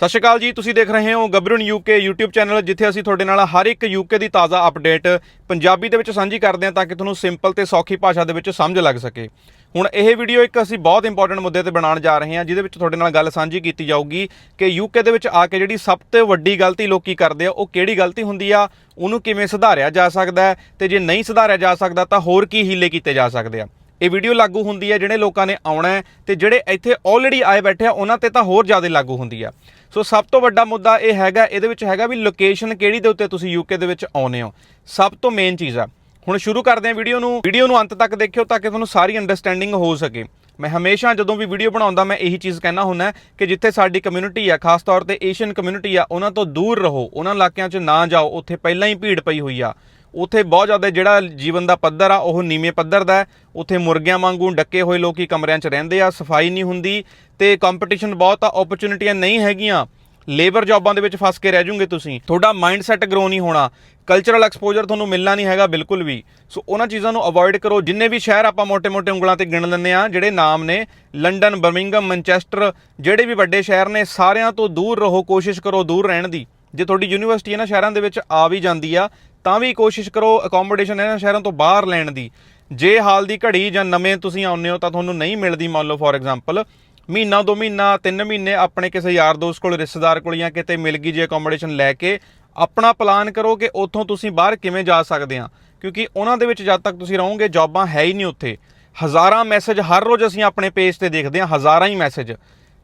ਸਤਿ ਸ਼੍ਰੀ ਅਕਾਲ ਜੀ, ਤੁਸੀਂ ਦੇਖ ਰਹੇ ਹੋ ਗੱਭਰੂਨ ਯੂਕੇ YouTube ਚੈਨਲ, ਜਿੱਥੇ ਅਸੀਂ ਤੁਹਾਡੇ ਨਾਲ ਹਰ ਇੱਕ ਯੂਕੇ ਦੀ ਤਾਜ਼ਾ ਅਪਡੇਟ ਪੰਜਾਬੀ ਦੇ ਵਿੱਚ ਸਾਂਝੀ ਕਰਦੇ ਹਾਂ ਤਾਂ ਕਿ ਤੁਹਾਨੂੰ ਸਿੰਪਲ ਤੇ ਸੌਖੀ ਭਾਸ਼ਾ ਦੇ ਵਿੱਚ ਸਮਝ ਲੱਗ ਸਕੇ। ਹੁਣ ਇਹ ਵੀਡੀਓ ਇੱਕ ਅਸੀਂ ਬਹੁਤ ਇੰਪੋਰਟੈਂਟ ਮੁੱਦੇ ਤੇ ਬਣਾਉਣ ਜਾ ਰਹੇ ਹਾਂ, ਜਿਹਦੇ ਵਿੱਚ ਤੁਹਾਡੇ ਨਾਲ ਗੱਲ ਸਾਂਝੀ ਕੀਤੀ ਜਾਊਗੀ ਕਿ ਯੂਕੇ ਦੇ ਵਿੱਚ ਆ ਕੇ ਜਿਹੜੀ ਸਭ ਤੋਂ ਵੱਡੀ ਗਲਤੀ ਲੋਕੀ ਕਰਦੇ ਆ, ਉਹ ਕਿਹੜੀ ਗਲਤੀ ਹੁੰਦੀ ਆ, ਉਹਨੂੰ ਕਿਵੇਂ ਸੁਧਾਰਿਆ ਜਾ ਸਕਦਾ ਹੈ ਤੇ ਜੇ ਨਹੀਂ ਸੁਧਾਰਿਆ ਜਾ ਸਕਦਾ ਤਾਂ ਹੋਰ ਕੀ ਹੀਲੇ ਕੀਤੇ ਜਾ ਸਕਦੇ ਆ। ਇਹ ਵੀਡੀਓ ਲਾਗੂ ਹੁੰਦੀ ਹੈ, ਜਿਹੜੇ ਲੋਕਾਂ ਨੇ ਆਉਣਾ ਹੈ ਤੇ ਜਿਹੜੇ ਇੱਥੇ ਆਲਰੇਡੀ ਆਏ ਬੈਠੇ ਆ, ਉਹਨਾਂ ਤੇ ਤਾਂ ਹੋਰ ਜ਼ਿਆਦਾ ਲਾਗੂ ਹੁੰਦੀ ਆ। ਸੋ ਸਭ ਤੋਂ ਵੱਡਾ ਮੁੱਦਾ ਇਹ ਹੈਗਾ, ਇਹਦੇ ਵਿੱਚ ਹੈਗਾ ਵੀ ਲੋਕੇਸ਼ਨ ਕਿਹੜੀ ਦੇ ਉੱਤੇ ਤੁਸੀਂ ਯੂਕੇ ਦੇ ਵਿੱਚ ਆਉਨੇ ਹੋ। ਸਭ ਤੋਂ ਮੇਨ ਚੀਜ਼ ਆ। ਹੁਣ ਸ਼ੁਰੂ ਕਰਦੇ ਹਾਂ ਵੀਡੀਓ ਨੂੰ। ਵੀਡੀਓ ਨੂੰ ਅੰਤ ਤੱਕ ਦੇਖਿਓ ਤਾਂ ਕਿ ਤੁਹਾਨੂੰ ਸਾਰੀ ਅੰਡਰਸਟੈਂਡਿੰਗ ਹੋ ਸਕੇ। ਮੈਂ ਹਮੇਸ਼ਾ ਜਦੋਂ ਵੀ ਵੀਡੀਓ ਬਣਾਉਂਦਾ, ਮੈਂ ਇਹੀ ਚੀਜ਼ ਕਹਿਣਾ ਹੁੰਦਾ ਕਿ ਜਿੱਥੇ ਸਾਡੀ ਕਮਿਊਨਿਟੀ ਆ, ਖਾਸ ਤੌਰ ਤੇ ਏਸ਼ੀਅਨ ਕਮਿਊਨਿਟੀ ਆ, ਉਹਨਾਂ ਤੋਂ ਦੂਰ ਰਹੋ। ਉਹਨਾਂ ਇਲਾਕਿਆਂ 'ਚ ਨਾ ਜਾਓ। ਉੱਥੇ ਪਹਿਲਾਂ ਹੀ ਭੀੜ ਪਈ ਹੋਈ ਆ। ਉੱਥੇ ਬਹੁਤ ਜ਼ਿਆਦਾ ਜਿਹੜਾ ਜੀਵਨ ਦਾ ਪੱਧਰ ਆ, ਉਹ ਨੀਵੇਂ ਪੱਧਰ ਦਾ ਉੱਥੇ ਮੁਰਗੀਆਂ ਵਾਂਗੂ ਡੱਕੇ ਹੋਏ ਲੋਕੀ ਕਮਰਿਆਂ 'ਚ ਰਹਿੰਦੇ ਆ, ਸਫ਼ਾਈ ਨਹੀਂ ਹੁੰਦੀ ਤੇ ਕੰਪੀਟੀਸ਼ਨ ਬਹੁਤ ਆ ਓਪਰਚ्युनिटीਆਂ ਨਹੀਂ ਹੈਗੀਆਂ। ਲੇਬਰ ਜੌਬਾਂ ਦੇ ਵਿੱਚ ਫਸ ਕੇ ਰਹਿ ਜੂਗੇ ਤੁਸੀਂ। ਤੁਹਾਡਾ ਮਾਈਂਡ ਸੈਟ ਗਰੋ ਨਹੀਂ ਹੋਣਾ। ਕਲਚਰਲ ਐਕਸਪੋਜ਼ਰ ਤੁਹਾਨੂੰ ਮਿਲਣਾ ਨਹੀਂ ਹੈਗਾ ਬਿਲਕੁਲ ਵੀ। ਸੋ ਉਹਨਾਂ ਚੀਜ਼ਾਂ ਨੂੰ ਅਵੋਇਡ ਕਰੋ। ਜਿੰਨੇ ਵੀ ਸ਼ਹਿਰ ਆਪਾਂ ਮੋਟੇ ਮੋਟੇ ਉਂਗਲਾਂ ਤੇ ਗਿਣ ਲੈਂਦੇ ਆ, ਜਿਹੜੇ ਨਾਮ ਨੇ, ਲੰਡਨ ਬਰਮਿੰਗਮ ਮੈਂਚੈਸਟਰ ਜਿਹੜੇ ਵੀ ਵੱਡੇ ਸ਼ਹਿਰ ਨੇ, ਸਾਰਿਆਂ ਤੋਂ ਦੂਰ ਰਹੋ, ਕੋਸ਼ਿਸ਼ ਕਰੋ ਦੂਰ ਰਹਿਣ ਦੀ। ਜੇ ਤੁਹਾਡੀ ਯੂਨੀਵਰਸਿਟੀ ਇਹਨਾਂ ਸ਼ਹਿਰਾਂ ਦੇ ਵਿੱਚ ਆ ਵੀ ਜਾਂਦੀ ਆ, ਤਾਂ ਵੀ ਕੋਸ਼ਿਸ਼ ਕਰੋ ਅਕੋਮੋਡੇਸ਼ਨ ਇਹਨਾਂ ਸ਼ਹਿਰਾਂ ਤੋਂ ਬਾਹਰ ਲੈਣ ਦੀ। ਜੇ ਹਾਲ ਦੀ ਘੜੀ ਜਾਂ ਨਵੇਂ ਤੁਸੀਂ ਆਉਂਦੇ ਹੋ, ਤਾਂ ਤੁਹਾਨੂੰ ਨਹੀਂ ਮਿਲਦੀ, ਮੰਨ ਲਓ ਫੋਰ ਐਗਜ਼ਾਮਪਲ ਮਹੀਨਾ, ਦੋ ਮਹੀਨਾ, ਤਿੰਨ ਮਹੀਨੇ ਆਪਣੇ ਕਿਸੇ ਯਾਰ ਦੋਸਤ ਕੋਲ, ਰਿਸ਼ਤੇਦਾਰ ਕੋਲ ਜਾਂ ਕਿਤੇ ਮਿਲ ਗਈ ਜੇ ਅਕੋਮੋਡੇਸ਼ਨ ਲੈ ਕੇ, ਆਪਣਾ ਪਲਾਨ ਕਰੋ ਕਿ ਉੱਥੋਂ ਤੁਸੀਂ ਬਾਹਰ ਕਿਵੇਂ ਜਾ ਸਕਦੇ ਆ। ਕਿਉਂਕਿ ਉਹਨਾਂ ਦੇ ਵਿੱਚ ਜਦ ਤੱਕ ਤੁਸੀਂ ਰਹੋਗੇ, ਜੌਬਾਂ ਹੈ ਹੀ ਨਹੀਂ ਉੱਥੇ। ਹਜ਼ਾਰਾਂ ਮੈਸੇਜ ਹਰ ਰੋਜ਼ ਅਸੀਂ ਆਪਣੇ ਪੇਜ ਤੇ ਦੇਖਦੇ ਹਾਂ, ਹਜ਼ਾਰਾਂ ਹੀ ਮੈਸੇਜ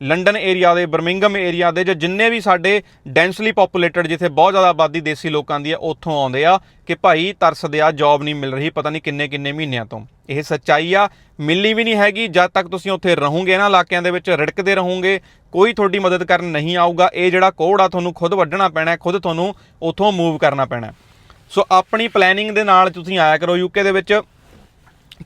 ਲੰਡਨ ਏਰੀਆ ਦੇ ਬਰਮਿੰਗਮ ਏਰੀਆ ਦੇ, ਜਾਂ ਜਿੰਨੇ ਵੀ ਸਾਡੇ ਡੈਂਸਲੀ ਪੋਪੂਲੇਟਡ ਜਿੱਥੇ ਬਹੁਤ ਜ਼ਿਆਦਾ ਆਬਾਦੀ ਦੇਸੀ ਲੋਕਾਂ ਦੀ ਹੈ ਉੱਥੋਂ ਆਉਂਦੇ ਆ ਕਿ ਭਾਈ ਤਰਸਦੇ ਆ ਜੌਬ ਨਹੀਂ ਮਿਲ ਰਹੀ, ਪਤਾ ਨਹੀਂ ਕਿੰਨੇ ਕਿੰਨੇ ਮਹੀਨਿਆਂ ਤੋਂ। ਇਹ ਸੱਚਾਈ ਆ, ਮਿਲਣੀ ਵੀ ਨਹੀਂ ਹੈਗੀ, ਜਦ ਤੱਕ ਤੁਸੀਂ ਉੱਥੇ ਰਹੋਗੇ ਇਹਨਾਂ ਇਲਾਕਿਆਂ ਦੇ ਵਿੱਚ ਰੜਕਦੇ ਰਹੋਗੇ, ਕੋਈ ਤੁਹਾਡੀ ਮਦਦ ਕਰਨ ਨਹੀਂ ਆਊਗਾ, ਇਹ ਜਿਹੜਾ ਕੋਡ ਆ, ਤੁਹਾਨੂੰ ਖੁਦ ਵੱਢਣਾ ਪੈਣਾ, ਖੁਦ ਤੁਹਾਨੂੰ ਉੱਥੋਂ ਮੂਵ ਕਰਨਾ ਪੈਣਾ। ਸੋ ਆਪਣੀ ਪਲੈਨਿੰਗ ਦੇ ਨਾਲ ਤੁਸੀਂ ਆਇਆ ਕਰੋ ਯੂਕੇ ਦੇ ਵਿੱਚ,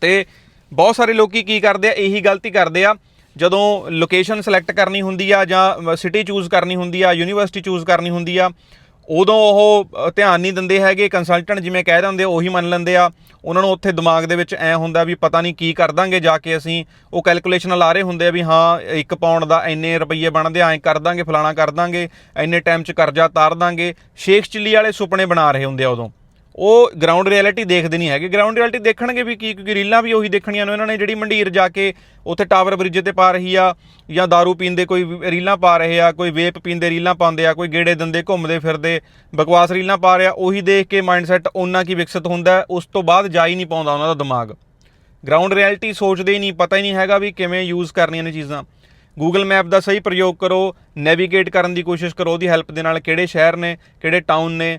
ਤੇ ਬਹੁਤ ਸਾਰੇ ਲੋਕੀ ਕੀ ਕਰਦੇ ਆ, ਇਹੀ ਗਲਤੀ ਕਰਦੇ ਆ ਜਦੋਂ ਲੋਕੇਸ਼ਨ ਸਿਲੈਕਟ ਕਰਨੀ ਹੁੰਦੀ ਆ ਜਾਂ ਸਿਟੀ ਚੂਜ਼ ਕਰਨੀ ਹੁੰਦੀ ਆ ਯੂਨੀਵਰਸਿਟੀ ਚੂਜ਼ ਕਰਨੀ ਹੁੰਦੀ ਆ, ਉਦੋਂ ਉਹ ਧਿਆਨ ਨਹੀਂ ਦਿੰਦੇ ਹੈਗੇ। ਕੰਸਲਟੈਂਟ ਜਿਵੇਂ ਕਹਿ ਦਿੰਦੇ ਉਹੀ ਮੰਨ ਲੈਂਦੇ ਆ। ਉਹਨਾਂ ਨੂੰ ਉੱਥੇ ਦਿਮਾਗ ਦੇ ਵਿੱਚ ਐ ਹੁੰਦਾ ਵੀ ਪਤਾ ਨਹੀਂ ਕੀ ਕਰ ਦਾਂਗੇ ਜਾ ਕੇ ਅਸੀਂ। ਉਹ ਕੈਲਕੂਲੇਸ਼ਨ ਲਾ ਰਹੇ ਹੁੰਦੇ ਆ ਵੀ ਹਾਂ 1 ਪਾਉਂਡ ਦਾ ਇੰਨੇ ਰੁਪਏ ਬਣਦੇ ਐ ਕਰ ਦਾਂਗੇ, ਫਲਾਣਾ ਕਰ ਦਾਂਗੇ, ਇੰਨੇ ਟਾਈਮ 'ਚ ਕਰਜ਼ਾ ਤਾਰ ਦਾਂਗੇ। ਸ਼ੇਖ ਚਿੱਲੀ ਵਾਲੇ ਸੁਪਨੇ ਬਣਾ ਰਹੇ ਹੁੰਦੇ ਆ ਉਦੋਂ। ਉਹ ਗਰਾਊਂਡ ਰਿਐਲਿਟੀ ਦੇਖਦੇ ਨਹੀਂ ਹੈਗੇ। ਗਰਾਊਂਡ ਰਿਐਲਿਟੀ ਦੇਖਣਗੇ ਵੀ ਕੀ, ਕਿਉਂਕਿ ਰੀਲਾਂ ਵੀ ਉਹੀ ਦੇਖਣੀਆਂ ਨੇ। ਉਹਨਾਂ ਨੇ ਜਿਹੜੀ ਮੰਡੀਰ ਜਾ ਕੇ ਉੱਥੇ ਟਾਵਰ ਬ੍ਰਿਜ ਤੇ ਪਾ ਰਹੀ ਆ ਜਾਂ दारू ਪੀਂਦੇ ਕੋਈ ਰੀਲਾਂ ਪਾ ਰਹੇ ਆ, ਕੋਈ ਵੇਪ ਪੀਂਦੇ ਰੀਲਾਂ ਪਾਉਂਦੇ ਆ, ਕੋਈ ਗੇੜੇ ਦਿੰਦੇ ਘੁੰਮਦੇ ਫਿਰਦੇ, ਬਕਵਾਸ ਰੀਲਾਂ ਪਾ ਰਿਹਾ, ਉਹੀ ਦੇਖ ਕੇ ਮਾਈਂਡਸੈਟ ਉਹਨਾਂ ਕੀ ਵਿਕਸਿਤ ਹੁੰਦਾ ਉਸ ਤੋਂ ਬਾਅਦ ਜਾ ਹੀ ਨਹੀਂ ਪਾਉਂਦਾ ਉਹਨਾਂ ਦਾ ਦਿਮਾਗ। ਗਰਾਊਂਡ ਰਿਐਲਿਟੀ ਸੋਚਦੇ ਹੀ ਨਹੀਂ, ਪਤਾ ਹੀ ਨਹੀਂ ਹੈਗਾ ਵੀ ਕਿਵੇਂ ਯੂਜ਼ ਕਰਨੀਆਂ ਨੇ ਚੀਜ਼ਾਂ। ਗੂਗਲ ਮੈਪ ਦਾ ਸਹੀ ਪ੍ਰਯੋਗ ਕਰੋ ਨੈਵੀਗੇਟ ਕਰਨ ਦੀ ਕੋਸ਼ਿਸ਼ ਕਰੋ, ਉਹਦੀ ਹੈਲਪ ਦੇ ਨਾਲ ਕਿਹੜੇ ਸ਼ਹਿਰ ਨੇ, ਕਿਹੜੇ ਟਾਊਨ ਨੇ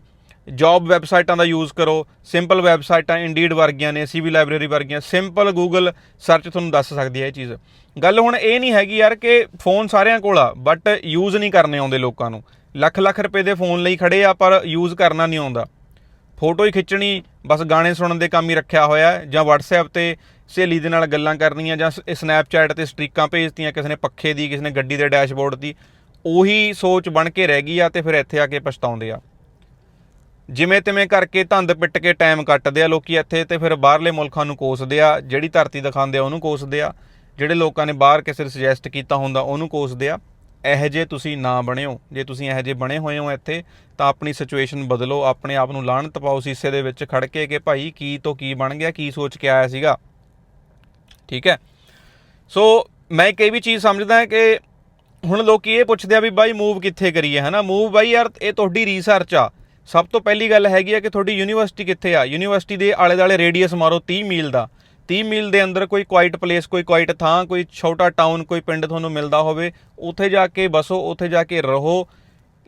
ਜੌਬ ਵੈਬਸਾਈਟਾਂ ਦਾ ਯੂਜ਼ ਕਰੋ ਸਿੰਪਲ ਵੈਬਸਾਈਟਾਂ ਇੰਡੀਡ ਵਰਗੀਆਂ ਨੇ ਸੀਵੀ ਲਾਇਬ੍ਰੇਰੀ ਵਰਗੀਆਂ ਸਿੰਪਲ ਗੂਗਲ ਸਰਚ ਤੁਹਾਨੂੰ ਦੱਸ ਸਕਦੀ ਹੈ ਇਹ ਚੀਜ਼। ਗੱਲ ਹੁਣ ਇਹ ਨਹੀਂ ਹੈਗੀ ਯਾਰ ਕਿ ਫੋਨ ਸਾਰਿਆਂ ਕੋਲ ਆ ਬਟ ਯੂਜ਼ ਨਹੀਂ ਕਰਨੇ ਆਉਂਦੇ ਲੋਕਾਂ ਨੂੰ। ਲੱਖ ਲੱਖ ਰੁਪਏ ਦੇ ਫੋਨ ਲਈ ਖੜੇ ਆ, ਪਰ ਯੂਜ਼ ਕਰਨਾ ਨਹੀਂ ਆਉਂਦਾ। ਫੋਟੋ ਹੀ ਖਿੱਚਣੀ, ਬਸ ਗਾਣੇ ਸੁਣਨ ਦੇ ਕੰਮ ਹੀ ਰੱਖਿਆ ਹੋਇਆ ਜਾਂ WhatsApp ਤੇ ਸਹੇਲੀ ਦੇ ਨਾਲ ਗੱਲਾਂ ਕਰਨੀਆਂ, ਜਾਂ ਸਨੈਪਚੈਟ ਤੇ ਸਟ੍ਰੀਕਾਂ ਭੇਜਤੀਆਂ, ਕਿਸੇ ਨੇ ਪੱਖੇ ਦੀ, ਕਿਸੇ ਨੇ ਗੱਡੀ ਦੇ ਡੈਸ਼ਬੋਰਡ ਦੀ, ਉਹੀ ਸੋਚ ਬਣ ਕੇ ਰਹਿ ਗਈ ਆ ਤੇ ਫਿਰ ਇੱਥੇ ਆ ਕੇ ਪਛਤਾਉਂਦੇ ਆ। ਜਿਵੇਂ ਤਿਵੇਂ ਕਰਕੇ ਧੰਦ ਪਿੱਟ ਕੇ ਟਾਈਮ ਕੱਟਦੇ ਆ ਲੋਕੀ ਇੱਥੇ ਤੇ ਫਿਰ ਬਾਹਰਲੇ ਮੁਲਕਾਂ ਨੂੰ ਕੋਸਦੇ ਆ, ਜਿਹੜੀ ਧਰਤੀ ਦਿਖਾਉਂਦੇ ਆ ਉਹਨੂੰ ਕੋਸਦੇ ਆ, ਜਿਹੜੇ ਲੋਕਾਂ ਨੇ ਬਾਹਰ ਕਿਸੇ ਨੇ ਸੁਜੈਸਟ ਕੀਤਾ ਹੁੰਦਾ ਉਹਨੂੰ ਕੋਸਦੇ ਆ। ਇਹੋ ਜੇ ਤੁਸੀਂ ਨਾ ਬਣਿਓ। ਜੇ ਤੁਸੀਂ ਇਹੋ ਜੇ ਬਣੇ ਹੋਏ ਹੋ ਇੱਥੇ, ਤਾਂ ਆਪਣੀ ਸਿਚੁਏਸ਼ਨ ਬਦਲੋ, ਆਪਣੇ ਆਪ ਨੂੰ ਲਾਹਣ ਪਾਓ ਸੀਸੇ ਦੇ ਵਿੱਚ ਖੜ ਕੇ ਕਿ ਭਾਈ ਕੀ ਤੋਂ ਕੀ ਬਣ ਗਿਆ, ਕੀ ਸੋਚ ਕੇ ਆਇਆ ਸੀਗਾ। ਠੀਕ ਹੈ? ਸੋ ਮੈਂ ਇੱਕ ਇਹ ਵੀ ਚੀਜ਼ ਸਮਝਦਾ ਕਿ ਹੁਣ ਲੋਕੀ ਇਹ ਪੁੱਛਦੇ ਆ ਵੀ ਬਾਈ ਮੂਵ ਕਿੱਥੇ ਕਰੀਏ, ਹਨਾ? ਮੂਵ ਬਾਈ ਯਾਰ, ਇਹ ਤੁਹਾਡੀ ਰਿਸਰਚ ਆ। ਸਭ ਤੋਂ ਪਹਿਲੀ ਗੱਲ ਹੈਗੀ ਆ ਕਿ ਤੁਹਾਡੀ ਯੂਨੀਵਰਸਿਟੀ ਕਿੱਥੇ ਆ? ਯੂਨੀਵਰਸਿਟੀ ਦੇ ਆਲੇ ਦਾਲੇ ਰੇਡੀਅਸ ਮਾਰੋ 30 ਮੀਲ ਦਾ। 30 ਮੀਲ ਦੇ ਅੰਦਰ ਕੋਈ ਕੁਆਇਟ ਪਲੇਸ ਕੋਈ ਕੁਆਇਟ ਥਾਂ, ਕੋਈ ਛੋਟਾ ਟਾਊਨ ਕੋਈ ਪਿੰਡ ਤੁਹਾਨੂੰ ਮਿਲਦਾ ਹੋਵੇ, ਉੱਥੇ ਜਾ ਕੇ ਬਸੋ, ਉੱਥੇ ਜਾ ਕੇ ਰਹੋ।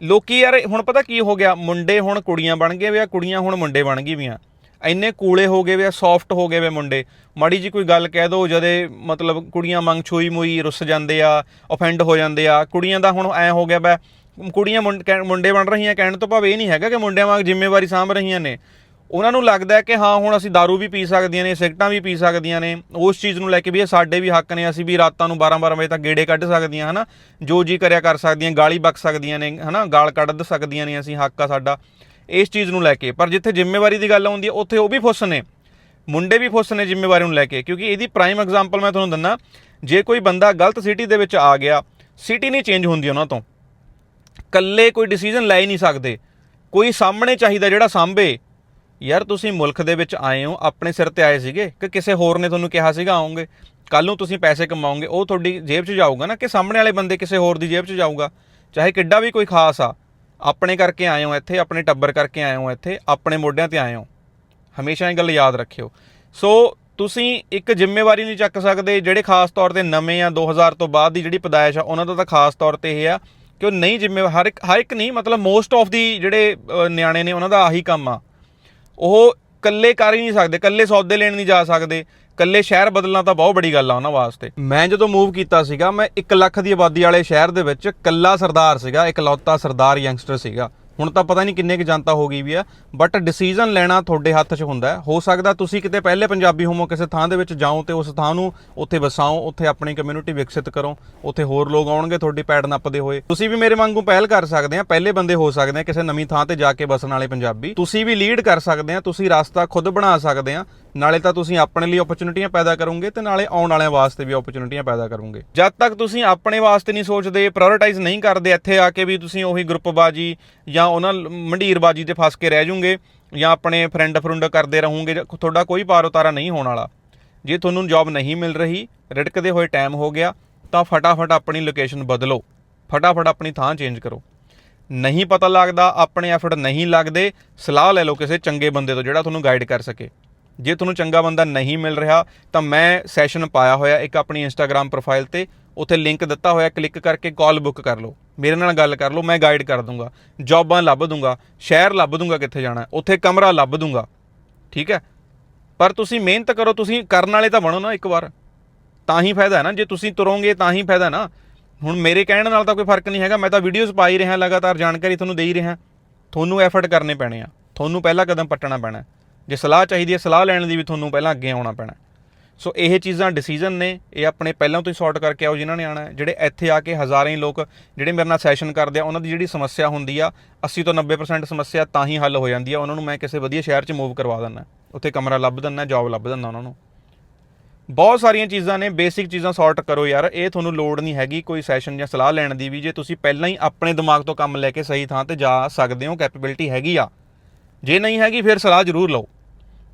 ਲੋਕੀ ਯਾਰ, ਹੁਣ ਪਤਾ ਕੀ ਹੋ ਗਿਆ? ਮੁੰਡੇ ਹੁਣ ਕੁੜੀਆਂ ਬਣ ਗਏ ਵੇ ਆ, ਕੁੜੀਆਂ ਹੁਣ ਮੁੰਡੇ ਬਣ ਗਈ ਵੀਆਂ। ਇੰਨੇ ਕੂਲੇ ਹੋ ਗਏ ਵੇ ਆ ਸੌਫਟ ਹੋ ਗਏ ਵੇ ਮੁੰਡੇ। ਮਾੜੀ ਜੀ ਕੋਈ ਗੱਲ ਕਹਿ ਦੋ, ਜਦੇ ਮਤਲਬ ਕੁੜੀਆਂ ਮੰਗ ਛੋਈ ਮੋਈ ਰੁੱਸ ਜਾਂਦੇ ਆ ਅਫੈਂਡ ਹੋ ਜਾਂਦੇ ਆ। ਕੁੜੀਆਂ ਦਾ ਹੁਣ ਐ ਹੋ ਗਿਆ ਵਾ ਕੁੜੀਆਂ ਮੁੰਡ- ਕਹਿ- ਮੁੰਡੇ ਬਣ ਰਹੀਆਂ ਕਹਿਣ ਤੋਂ ਭਾਵ ਇਹ ਨਹੀਂ ਹੈਗਾ ਕਿ ਮੁੰਡਿਆਂ ਵਾਂਗ ਜ਼ਿੰਮੇਵਾਰੀ ਸਾਂਭ ਰਹੀਆਂ ਨੇ। ਉਹਨਾਂ ਨੂੰ ਲੱਗਦਾ ਹੈ ਕਿ ਹਾਂ, ਹੁਣ ਅਸੀਂ दारू ਵੀ ਪੀ ਸਕਦੀਆਂ ਨੇ, ਸਿਗਰਟਾਂ ਵੀ ਪੀ ਸਕਦੀਆਂ ਨੇ। ਉਸ ਚੀਜ਼ ਨੂੰ ਲੈ ਕੇ ਵੀ ਇਹ ਸਾਡੇ ਵੀ ਹੱਕ ਨੇ, ਅਸੀਂ ਵੀ ਰਾਤਾਂ ਨੂੰ 12-12 ਵਜੇ ਤੱਕ ਗੇੜੇ ਕੱਢ ਸਕਦੀਆਂ, ਹਨਾ? ਜੋ ਜੀ ਕਰਿਆ ਕਰ ਸਕਦੀਆਂ, ਗਾਲੀ ਬਕ ਸਕਦੀਆਂ ਨੇ, ਹਨਾ? ਗਾਲ ਕੱਢ ਸਕਦੀਆਂ ਨੇ ਅਸੀਂ, ਹੱਕ ਆ ਸਾਡਾ। ਇਸ ਚੀਜ਼ ਨੂੰ ਲੈ ਕੇ। ਪਰ ਜਿੱਥੇ ਜ਼ਿੰਮੇਵਾਰੀ ਦੀ ਗੱਲ ਆਉਂਦੀ ਹੈ, ਉੱਥੇ ਉਹ ਵੀ ਫੁੱਸ ਨੇ। ਮੁੰਡੇ ਵੀ ਫੁੱਸ ਨੇ ਜ਼ਿੰਮੇਵਾਰੀ ਨੂੰ ਲੈ ਕੇ। ਕਿਉਂਕਿ ਇਹਦੀ ਪ੍ਰਾਈਮ ਐਗਜ਼ਾਮਪਲ ਮੈਂ ਤੁਹਾਨੂੰ ਦਿੰਦਾ, ਜੇ ਕੋਈ ਬੰਦਾ ਗਲਤ ਸਿਟੀ ਦੇ ਵਿੱਚ ਆ ਗਿਆ ਸਿਟੀ ਨਹੀਂ ਚੇਂਜ ਹੁੰਦੀ ਉਹਨਾਂ ਤੋਂ। ਇਕੱਲੇ ਕੋਈ ਡਿਸੀਜਨ ਲੈ ਹੀ ਨਹੀਂ ਸਕਦੇ। ਕੋਈ ਸਾਹਮਣੇ ਚਾਹੀਦਾ ਜਿਹੜਾ ਸਾਂਭੇ। ਯਾਰ ਤੁਸੀਂ ਮੁਲਕ ਦੇ ਵਿੱਚ ਆਏ ਹੋ, ਆਪਣੇ ਸਿਰ ਤੇ ਆਏ ਸੀਗੇ ਕਿ ਕਿਸੇ ਹੋਰ ਨੇ ਤੁਹਾਨੂੰ ਕਿਹਾ ਸੀਗਾ ਆਉਂਗੇ? ਕੱਲ ਨੂੰ ਤੁਸੀਂ ਪੈਸੇ ਕਮਾਓਗੇ, ਉਹ ਤੁਹਾਡੀ ਜੇਬ 'ਚ ਜਾਊਗਾ ਨਾ ਕਿ ਸਾਹਮਣੇ ਵਾਲੇ ਬੰਦੇ ਕਿਸੇ ਹੋਰ ਦੀ ਜੇਬ 'ਚ ਜਾਊਗਾ। ਚਾਹੇ ਕਿੱਡਾ ਵੀ ਕੋਈ ਖਾਸ ਆ, ਆਪਣੇ ਕਰਕੇ ਆਏ ਹੋ ਇੱਥੇ, ਆਪਣੇ ਟੱਬਰ ਕਰਕੇ ਆਏ ਹੋ ਇੱਥੇ, ਆਪਣੇ ਮੋਢਿਆਂ ਤੇ ਆਏ ਹੋ। ਹਮੇਸ਼ਾ ਇਹ ਗੱਲ ਯਾਦ ਰੱਖਿਓ। ਸੋ ਤੁਸੀਂ ਇੱਕ ਜ਼ਿੰਮੇਵਾਰੀ ਨਹੀਂ ਚੱਕ ਸਕਦੇ ਜਿਹੜੇ ਖਾਸ ਤੌਰ ਤੇ ਨਵੇਂ ਆ 2000 ਤੋਂ ਬਾਅਦ ਦੀ ਜਿਹੜੀ ਪਦਾਇਸ਼ ਆ, ਉਹਨਾਂ ਦਾ ਤਾਂ ਖਾਸ ਤੌਰ ਤੇ ਇਹ ਆ ਕਿ ਉਹ ਨਹੀਂ ਜਿੰਮੇ ਹਰ ਇੱਕ ਹਰ ਇੱਕ ਨਹੀਂ, ਮਤਲਬ ਮੋਸਟ ਆਫ ਦੀ ਜਿਹੜੇ ਨਿਆਣੇ ਨੇ ਉਹਨਾਂ ਦਾ ਆਹੀ ਕੰਮ ਆ। ਉਹ ਇਕੱਲੇ ਕਰ ਹੀ ਨਹੀਂ ਸਕਦੇ, ਇਕੱਲੇ ਸੌਦੇ ਲੈਣ ਨਹੀਂ ਜਾ ਸਕਦੇ, ਇਕੱਲੇ ਸ਼ਹਿਰ ਬਦਲਣਾ ਤਾਂ ਬਹੁਤ ਬੜੀ ਗੱਲ ਆ ਉਹਨਾਂ ਵਾਸਤੇ। ਮੈਂ ਜਦੋਂ ਮੂਵ ਕੀਤਾ ਸੀਗਾ, ਮੈਂ 1 ਲੱਖ ਦੀ ਆਬਾਦੀ ਵਾਲੇ ਸ਼ਹਿਰ ਦੇ ਵਿੱਚ ਇਕੱਲਾ ਸਰਦਾਰ ਸੀਗਾ, ਇਕਲੌਤਾ ਸਰਦਾਰ ਯੰਗਸਟਰ ਸੀਗਾ। ਹੁਣ ਤਾਂ ਪਤਾ ਨਹੀਂ ਕਿੰਨੇ ਕੁ ਜਨਤਾ ਹੋ ਗਈ ਵੀ ਆ ਬਟ ਡਿਸੀਜਨ ਲੈਣਾ ਤੁਹਾਡੇ ਹੱਥ 'ਚ ਹੁੰਦਾ ਹੋ। ਸਕਦਾ ਤੁਸੀਂ ਕਿਤੇ ਪਹਿਲੇ ਪੰਜਾਬੀ ਹੋਮੋ ਕਿਸੇ ਥਾਂ ਦੇ ਵਿੱਚ ਜਾਓ ਤੇ ਉਸ ਥਾਂ ਨੂੰ ਉੱਥੇ ਵਸਾਓ, ਉੱਥੇ ਆਪਣੀ ਕਮਿਊਨਿਟੀ ਵਿਕਸਿਤ ਕਰੋ, ਉੱਥੇ ਹੋਰ ਲੋਕ ਆਉਣਗੇ, ਤੁਹਾਡੀ ਪੈੜ ਨੱਪਦੇ ਹੋਏ। ਤੁਸੀਂ ਵੀ ਮੇਰੇ ਵਾਂਗੂ ਪਹਿਲ ਕਰ ਸਕਦੇ ਆ, ਪਹਿਲੇ ਬੰਦੇ ਹੋ ਸਕਦੇ ਆ ਕਿਸੇ ਨਵੀਂ ਥਾਂ ਤੇ ਜਾ ਕੇ ਵਸਣ ਵਾਲੇ ਪੰਜਾਬੀ। ਤੁਸੀਂ ਵੀ ਲੀਡ ਕਰ ਸਕਦੇ ਆ, ਤੁਸੀਂ ਰਸਤਾ ਖੁਦ ਬਣਾ ਸਕਦੇ ਆ, ਨਾਲੇ ਤਾਂ ਤੁਸੀਂ ਆਪਣੇ ਲਈ ਓਪਰਚੁਨਿਟੀਆਂ ਪੈਦਾ ਕਰੋਗੇ ਤੇ ਨਾਲੇ ਆਉਣ ਵਾਲਿਆਂ ਵਾਸਤੇ ਵੀ ਓਪਰਚੁਨਿਟੀਆਂ ਪੈਦਾ ਕਰੋਗੇ। ਜਦ ਤੱਕ ਤੁਸੀਂ ਆਪਣੇ ਵਾਸਤੇ ਨਹੀਂ ਸੋਚਦੇ ਪ੍ਰਾਇੋਰਟਾਈਜ਼ ਨਹੀਂ ਕਰਦੇ ਇੱਥੇ ਆ ਕੇ ਵੀ ਤੁਸੀਂ ਉਹੀ ਗਰੁੱਪਬਾਜੀ ਜਾਂ ਉਹਨਾਂ ਮੰਡੀਰਬਾਜੀ ਤੇ ਫਸ ਕੇ ਰਹਿ ਜਾਓਗੇ ਜਾਂ ਆਪਣੇ ਫਰੈਂਡ ਫਰੁੰਡ ਕਰਦੇ ਰਹੋਗੇ ਤੁਹਾਡਾ ਕੋਈ ਪਾਰ ਉਤਾਰਾ ਨਹੀਂ ਹੋਣ ਵਾਲਾ। ਜੇ ਤੁਹਾਨੂੰ ਜੌਬ ਨਹੀਂ ਮਿਲ ਰਹੀ, ਰਿੜਕਦੇ ਹੋਏ ਟਾਈਮ ਹੋ ਗਿਆ, ਤਾਂ ਫਟਾਫਟ ਆਪਣੀ ਲੋਕੇਸ਼ਨ ਬਦਲੋ। ਫਟਾਫਟ ਆਪਣੀ ਥਾਂ ਚੇਂਜ ਕਰੋ। ਨਹੀਂ ਪਤਾ ਲੱਗਦਾ, ਆਪਣੇ ਐਫਰਟ ਨਹੀਂ ਲੱਗਦੇ, ਸਲਾਹ ਲੈ ਲਓ ਕਿਸੇ ਚੰਗੇ ਬੰਦੇ ਤੋਂ ਜਿਹੜਾ ਤੁਹਾਨੂੰ ਗਾਈਡ ਕਰ ਸਕੇ। ਜੇ ਤੁਹਾਨੂੰ ਚੰਗਾ ਬੰਦਾ ਨਹੀਂ ਮਿਲ ਰਿਹਾ, ਤਾਂ ਮੈਂ ਸੈਸ਼ਨ ਪਾਇਆ ਹੋਇਆ ਇੱਕ ਆਪਣੀ ਇੰਸਟਾਗ੍ਰam ਪ੍ਰੋਫਾਈਲ ਤੇ। ਉੱਥੇ ਲਿੰਕ ਦਿੱਤਾ ਹੋਇਆ ਕਲਿੱਕ ਕਰਕੇ ਕਾਲ ਬੁੱਕ ਕਰ ਲਓ। ਮੇਰੇ ਨਾਲ ਗੱਲ ਕਰ ਲਓ, ਮੈਂ ਗਾਈਡ ਕਰ ਦੂੰਗਾ। ਜੌਬਾਂ ਲੱਭ ਦੂੰਗਾ, ਸ਼ਹਿਰ ਲੱਭ ਦੂੰਗਾ ਕਿੱਥੇ ਜਾਣਾ ਉੱਥੇ ਕਮਰਾ ਲੱਭ ਦੂੰਗਾ। ਠੀਕ ਹੈ? ਪਰ ਤੁਸੀਂ ਮਿਹਨਤ ਕਰੋ, ਤੁਸੀਂ ਕਰਨ ਵਾਲੇ ਤਾਂ ਬਣੋ ਨਾ ਇੱਕ ਵਾਰ। ਤਾਂ ਹੀ ਫਾਇਦਾ ਹੈ ਨਾ, ਜੇ ਤੁਸੀਂ ਤੁਰੋਗੇ ਤਾਂ ਹੀ ਫਾਇਦਾ ਨਾ। ਹੁਣ ਮੇਰੇ ਕਹਿਣ ਨਾਲ ਤਾਂ ਕੋਈ ਫ਼ਰਕ ਨਹੀਂ ਹੈਗਾ, ਮੈਂ ਤਾਂ ਵੀਡੀਓਜ਼ ਪਾ ਹੀ ਰਿਹਾ, ਲਗਾਤਾਰ ਜਾਣਕਾਰੀ ਤੁਹਾਨੂੰ ਦੇ ਹੀ ਰਿਹਾ। ਤੁਹਾਨੂੰ ਐਫਰਟ ਕਰਨੇ ਪੈਣੇ ਆ। ਤੁਹਾਨੂੰ ਪਹਿਲਾ ਕਦਮ ਪੱਟਣਾ ਪੈਣਾ ਜੇ ਸਲਾਹ ਚਾਹੀਦੀ ਹੈ, ਸਲਾਹ ਲੈਣ ਦੀ ਵੀ ਤੁਹਾਨੂੰ ਪਹਿਲਾਂ ਅੱਗੇ ਆਉਣਾ ਪੈਣਾ। ਸੋ ਇਹ ਚੀਜ਼ਾਂ ਡਿਸੀਜਨ ਨੇ, ਇਹ ਆਪਣੇ ਪਹਿਲਾਂ ਤੋਂ ਹੀ ਸੌਰਟ ਕਰਕੇ ਆਓ ਜਿਨ੍ਹਾਂ ਨੇ ਆਣਾ ਜਿਹੜੇ ਇੱਥੇ ਆ ਕੇ ਹਜ਼ਾਰਾਂ ਹੀ ਲੋਕ, ਜਿਹੜੇ ਮੇਰੇ ਨਾਲ ਸੈਸ਼ਨ ਕਰਦੇ ਆ, ਉਹਨਾਂ ਦੀ ਜਿਹੜੀ ਸਮੱਸਿਆ ਹੁੰਦੀ ਆ 80 ਤੋਂ 90% ਸਮੱਸਿਆ ਤਾਂ ਹੀ ਹੱਲ ਹੋ ਜਾਂਦੀ ਆ। ਉਹਨਾਂ ਨੂੰ ਮੈਂ ਕਿਸੇ ਵਧੀਆ ਸ਼ਹਿਰ 'ਚ ਮੂਵ ਕਰਵਾ ਦਿੰਦਾ। ਉੱਥੇ ਕਮਰਾ ਲੱਭ ਦਿੰਦਾ ਜੌਬ ਲੱਭ ਦਿੰਦਾ ਉਹਨਾਂ ਨੂੰ। ਬਹੁਤ ਸਾਰੀਆਂ ਚੀਜ਼ਾਂ ਨੇ ਬੇਸਿਕ ਚੀਜ਼ਾਂ ਸੌਰਟ ਕਰੋ ਯਾਰ। ਇਹ ਤੁਹਾਨੂੰ ਲੋੜ ਨਹੀਂ ਹੈਗੀ ਕੋਈ ਸੈਸ਼ਨ ਜਾਂ ਸਲਾਹ ਲੈਣ ਦੀ ਵੀ। ਜੇ ਤੁਸੀਂ ਪਹਿਲਾਂ ਹੀ ਆਪਣੇ ਦਿਮਾਗ ਤੋਂ ਕੰਮ ਲੈ ਕੇ ਸਹੀ ਥਾਂ ਤੇ ਜਾ ਸਕਦੇ ਹੋ ਕੈਪੇਬਿਲਿਟੀ ਹੈਗੀ ਆ। ਜੇ ਨਹੀਂ ਹੈਗੀ, ਫਿਰ ਸਲਾਹ ਜ਼ਰੂਰ ਲਓ।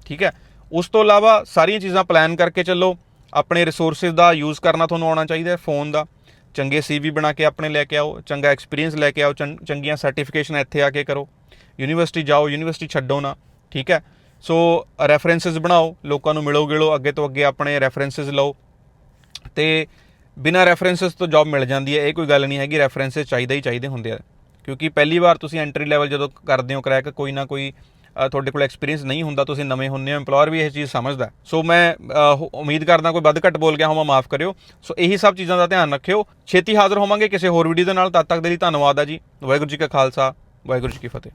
ਠੀਕ ਹੈ? ਉਸ ਤੋਂ ਇਲਾਵਾ ਸਾਰੀਆਂ ਚੀਜ਼ਾਂ ਪਲਾਨ ਕਰਕੇ ਚੱਲੋ। ਆਪਣੇ ਰਿਸੋਰਸਸ ਦਾ ਯੂਜ਼ ਕਰਨਾ ਤੁਹਾਨੂੰ ਆਉਣਾ ਚਾਹੀਦਾ ਹੈ ਫੋਨ ਦਾ। ਚੰਗੇ ਸੀਵੀ ਬਣਾ ਕੇ ਆਪਣੇ ਲੈ ਕੇ ਆਓ, ਚੰਗਾ ਐਕਸਪੀਰੀਅੰਸ ਲੈ ਕੇ ਆਓ, ਚੰ- ਚੰਗੀਆਂ ਸਰਟੀਫਿਕੇਸ਼ਨ ਇੱਥੇ ਆ ਕੇ ਕਰੋ। ਯੂਨੀਵਰਸਿਟੀ ਜਾਓ ਯੂਨੀਵਰਸਿਟੀ ਛੱਡੋ ਨਾ। ਠੀਕ ਹੈ? ਸੋ ਰੈਫਰੈਂਸਸ ਬਣਾਓ, ਲੋਕਾਂ ਨੂੰ ਮਿਲੋ ਗਿਲੋ, ਅੱਗੇ ਤੋਂ ਅੱਗੇ ਆਪਣੇ ਰੈਫਰੈਂਸਸ ਲਓ। ਤੇ ਬਿਨਾਂ ਰੈਫਰੈਂਸਸ ਤੋਂ ਜੌਬ ਮਿਲ ਜਾਂਦੀ ਹੈ। ਇਹ ਕੋਈ ਗੱਲ ਨਹੀਂ ਹੈਗੀ ਰੈਫਰੈਂਸਸ ਚਾਹੀਦਾ ਹੀ ਚਾਹੀਦੇ ਹੁੰਦੇ ਆ। ਕਿਉਂਕਿ ਪਹਿਲੀ ਵਾਰ ਤੁਸੀਂ ਐਂਟਰੀ ਲੈਵਲ ਜਦੋਂ ਕਰਦੇ ਹੋ ਕਰੈਕ ਕੋਈ ਨਾ ਕੋਈ ਤੁਹਾਡੇ ਕੋਲ ਐਕਸਪੀਰੀਅੰਸ ਨਹੀਂ ਹੁੰਦਾ, ਤੁਸੀਂ ਨਵੇਂ ਹੁੰਦੇ ਹੋ, EMPLOYER ਵੀ ਇਹ ਚੀਜ਼ ਸਮਝਦਾ ਸੋ ਮੈਂ ਉਮੀਦ ਕਰਦਾ ਕੋਈ ਵੱਧ ਘੱਟ ਬੋਲ ਗਿਆ ਹੋਵਾਂ, ਮਾਫ ਕਰਿਓ। ਸੋ ਇਹੀ ਸਭ ਚੀਜ਼ਾਂ ਦਾ ਧਿਆਨ ਰੱਖਿਓ। ਛੇਤੀ ਹਾਜ਼ਰ ਹੋਵਾਂਗੇ ਕਿਸੇ ਹੋਰ ਵੀਡੀਓ ਦੇ ਨਾਲ। ਤਦ ਤੱਕ ਦੇ ਲਈ ਧੰਨਵਾਦ ਆ ਜੀ। ਵਾਹਿਗੁਰੂ ਜੀ ਕਾ ਖਾਲਸਾ, ਵਾਹਿਗੁਰੂ ਜੀ ਕੀ ਫਤਿਹ।